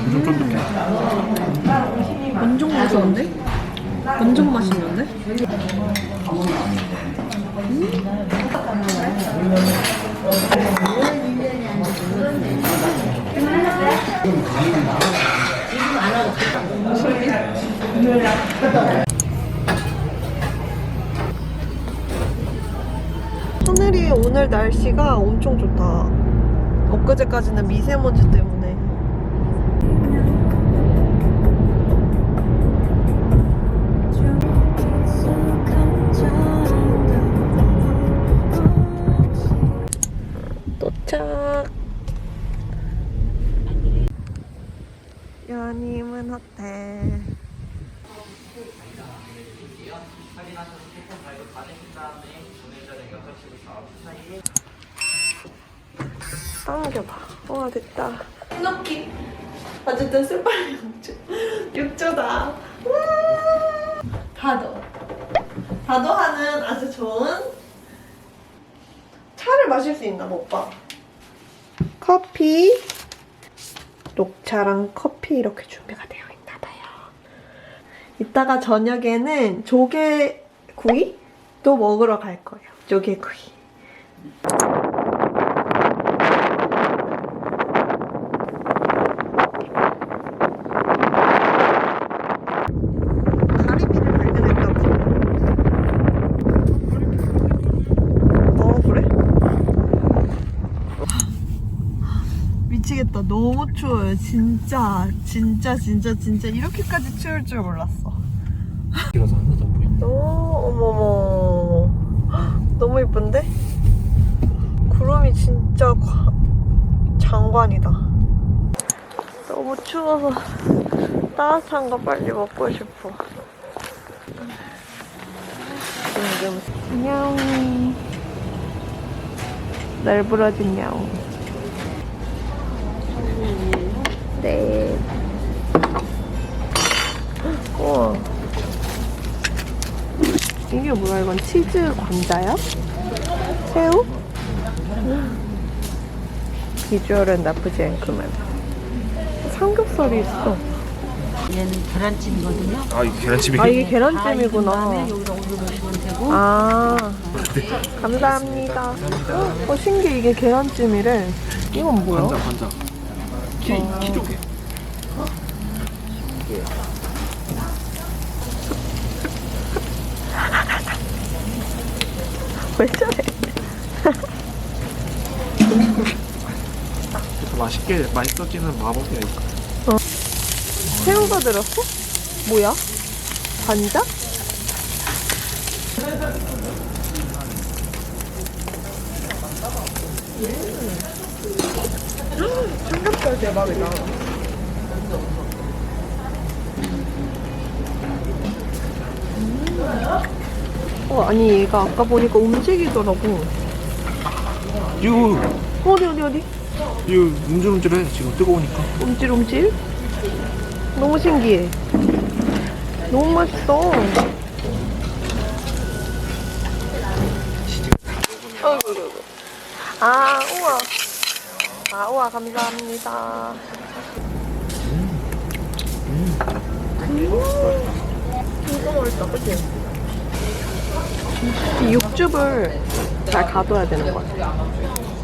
엄청 쫀득해. 완전 맛있는데? 완전 맛있는데? 하늘이 오늘 날씨가 엄청 좋다. 엊그제까지는 미세먼지 때문에 당겨봐. 와 됐다. 스노키. 어쨌든 술빨리 육주. 육주다. 다도. 다도하는 아주 좋은 차를 마실 수 있나 못 봐. 커피, 녹차랑 커피 이렇게 준비가 봐요. 이따가 저녁에는 조개구이도 먹으러 갈 거예요. 조개구이. 가리비를 발견했나 봐. 어 그래? 미치겠다. 너무 추워요. 진짜, 진짜, 진짜, 진짜 이렇게까지 추울 줄 몰랐어. 길어서 하나도 안 보인다. 오, 어머머. 헉, 너무 예쁜데? 구름이 진짜 과- 장관이다. 너무 추워서 따뜻한 거 빨리 먹고 싶어. 안녕. 날 부러진 야옹. 네. 우와. 이게 뭐야? 이건 치즈 관자야? 새우? 비주얼은 나쁘지 않구만. 삼겹살이 있어. 얘는 계란찜이거든요. 아, 이게 계란찜이 아, 이게 다 계란찜이구나. 다음에 여기다 올려놓으시면 되고. 아, 감사합니다. 어, 신기해. 이게 계란찜이래. 이건 뭐야? 관자, 관자. 키, 키 조개. 왜 저래? 더 맛있게, 맛있어지는 마법이야, 이거. 새우가 들었어? 뭐야? 관자? 삼겹살 대박이다. 어, 아니 얘가 아까 보니까 움직이더라고. 이거, 어디 어디 어디? 이거 움찔움찔해, 지금 뜨거우니까. 움찔움찔? 너무 신기해. 너무 맛있어. 어이구, 어이구. 아, 우와. 아, 우와, 감사합니다. 음. 진짜 맛있다, 그치? 이 육즙을 잘 가둬야 되는 것 같아.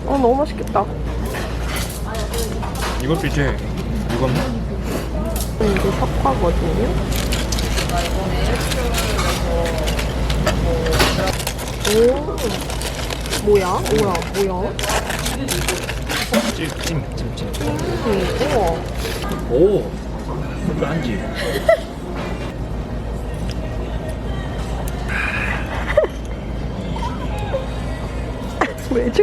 어, 너무 맛있겠다. 이것도 이제, 이건 이게 석화거든요. 오, 뭐야? 뭐야? 뭐야? 찜, 찜, 찜, 찜. 음, 우와. 오! 깐지. 왜 줘?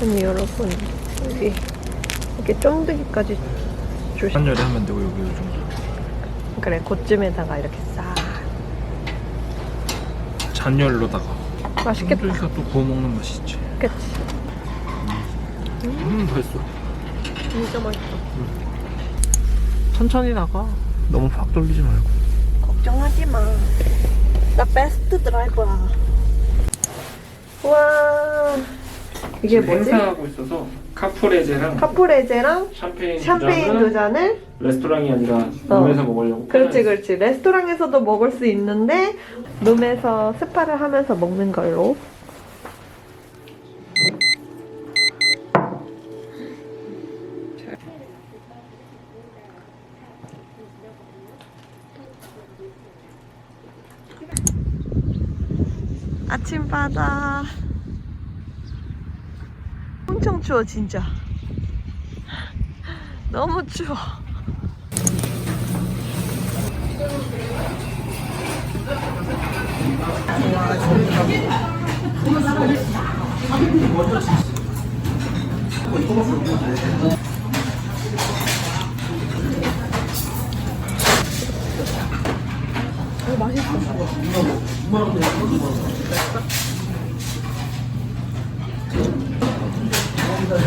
아니 여러분 이렇게 쫀득이까지 조심. 한열에 하면 되고, 여기 요 정도. 그래 고쯤에다가 이렇게 싹 잔열로다가. 맛있겠다. 쫀득이가 또 구워 먹는 맛이 있지. 그치? 음, 맛있어. 진짜 맛있다. 천천히 나가. 너무 팍 돌리지 말고. 걱정하지 마. 나 베스트 드라이버야. 와. 이게 뭐지? 행사하고 있어서 카프레제랑 카프레제랑 샴페인, 샴페인 두 잔을 레스토랑이 아니라 어. 룸에서 먹으려고. 그렇지 그렇지. 레스토랑에서도 먹을 수 있는데 룸에서 스파를 하면서 먹는 걸로. 아침바다 엄청 추워 진짜. 너무 추워 아,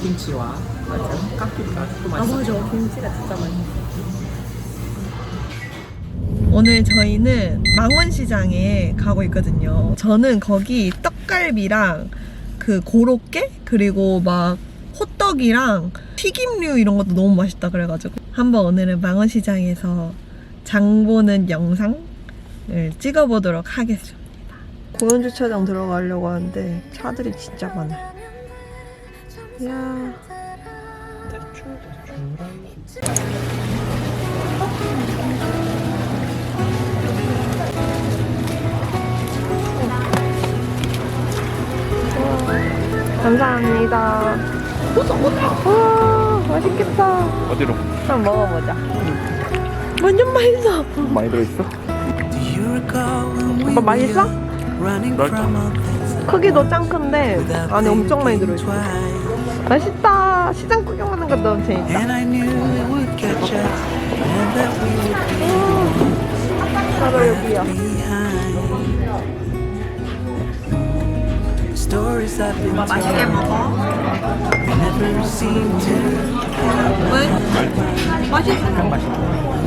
김치와 아, 맞아. 깍두기가 조금 맛있어. 아 맞아. 김치가 진짜 맛있어. 오늘 저희는 망원시장에 가고 있거든요. 저는 거기 떡갈비랑 그 고로케 그리고 막 호떡이랑 튀김류 이런 것도 너무 맛있다 그래가지고 한번 오늘은 망원시장에서 장 보는 영상을 찍어보도록 하겠습니다. 공연 주차장 들어가려고 하는데 차들이 진짜 많아요. 이야. 감사합니다. 와, 맛있겠다. 어디로? 한번 먹어보자. 완전 맛있어. 많이 들어있어? 오빠 맛있어? 크기도 짱 큰데 안에 엄청 많이 들어있어. 맛있다. 시장 구경하는 거 너무 재밌다. 바로 여기야. 맛있게 먹어. 왜? 맛있어.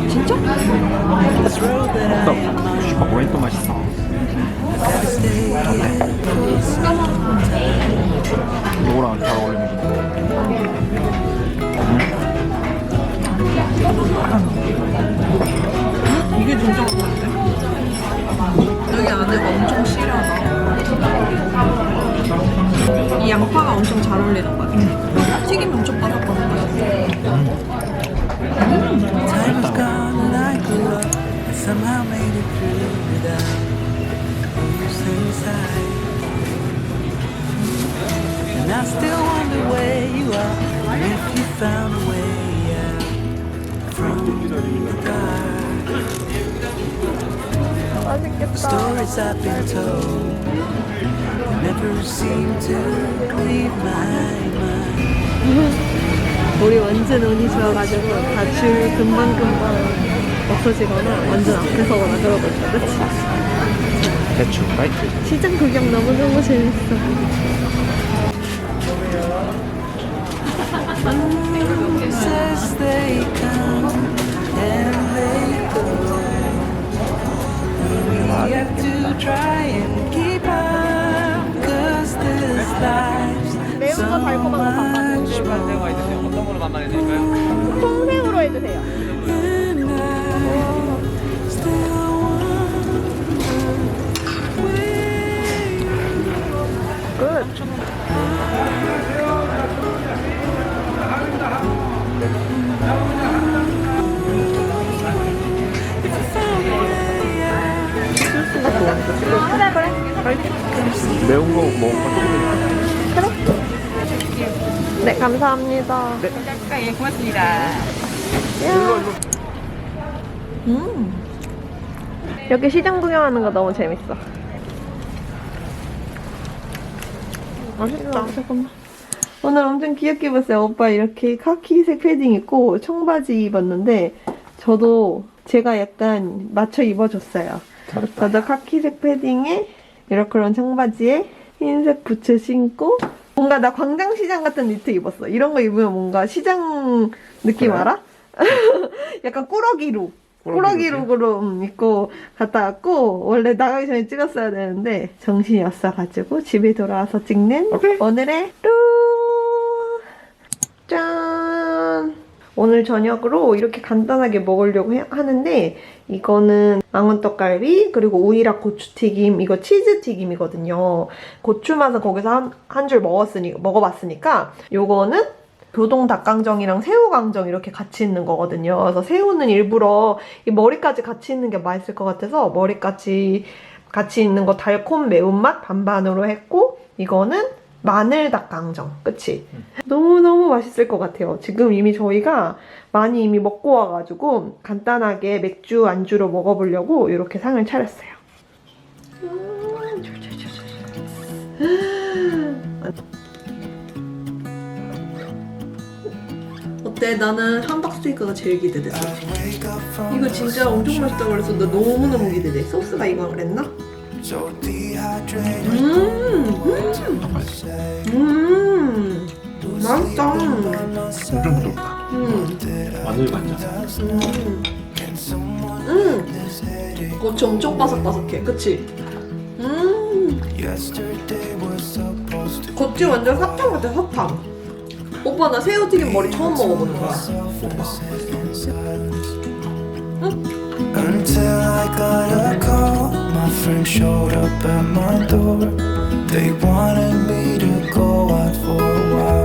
진짜? 슈퍼보이 또 맛있어. 이거랑 잘 어울리는 거. 이 어울리는 것 같아. 튀김 엄청 바삭바삭하고. The. 맛있겠다. Stories I've been told never seem to leave my mind. 우리 완전 운이 좋아가지고 다줄 금방금방 없어지거나 완전 앞에서 오거나 그러고 있어. 그치? 대추, 라이트. 시장 구경 너무너무 재밌어. Says they come and they go. We have to try and keep up, cause this life's so much more. 통새우로 해주세요. 매운 거 먹을까? 네, 감사합니다. 네. 예, 고맙습니다. 음. 이렇게 시장 구경하는 거 너무 재밌어. 맛있다. 잠깐만. 오늘 엄청 귀엽게 입었어요. 오빠 이렇게 카키색 패딩 입고 청바지 입었는데 저도 제가 약간 맞춰 입어줬어요. 저도 카키색 패딩에 이렇게 그런 청바지에 흰색 부츠 신고 뭔가 나 광장시장 같은 니트 입었어. 이런 거 입으면 뭔가 시장 느낌 그래? 알아? 약간 꾸러기룩. 꾸러기 꾸러기 룩으로 음, 입고 갔다 왔고 원래 나가기 전에 찍었어야 되는데 정신이 없어가지고 집에 돌아와서 찍는 오케이. 오늘의 루 오늘 저녁으로 이렇게 간단하게 먹으려고 해- 하는데 이거는 망원떡갈비 그리고 오이락 고추튀김 이거 치즈튀김이거든요. 고추 맛은 거기서 한 줄 먹었으니 먹어봤으니까 요거는 교동 닭강정이랑 새우강정 이렇게 같이 있는 거거든요. 그래서 새우는 일부러 이 머리까지 같이 있는 게 맛있을 것 같아서 머리까지 같이 있는 거 달콤 매운맛 반반으로 했고 이거는 마늘 닭강정 그치? 너무너무 맛있을 것 같아요. 지금 이미 저희가 많이 이미 먹고 와가지고 간단하게 맥주 안주로 먹어보려고 이렇게 상을 차렸어요. 음, 어때? 나는 함박스테이크가 제일 기대됐어. 이거 진짜 엄청 맛있다고 그래서 나 너무너무 기대돼. 소스가 이거 그랬나? 음, 음, 음, 맛있다. 부드럽다. 음, 마늘 간장. 음, 음. 고추 엄청 바삭바삭해, 그치? 음, 고추 완전 사탕 같아, 사탕. 오빠 나 새우튀김 머리 처음 먹어보는 거야. Until I got a call, my friend showed up at my door. They wanted me to go out for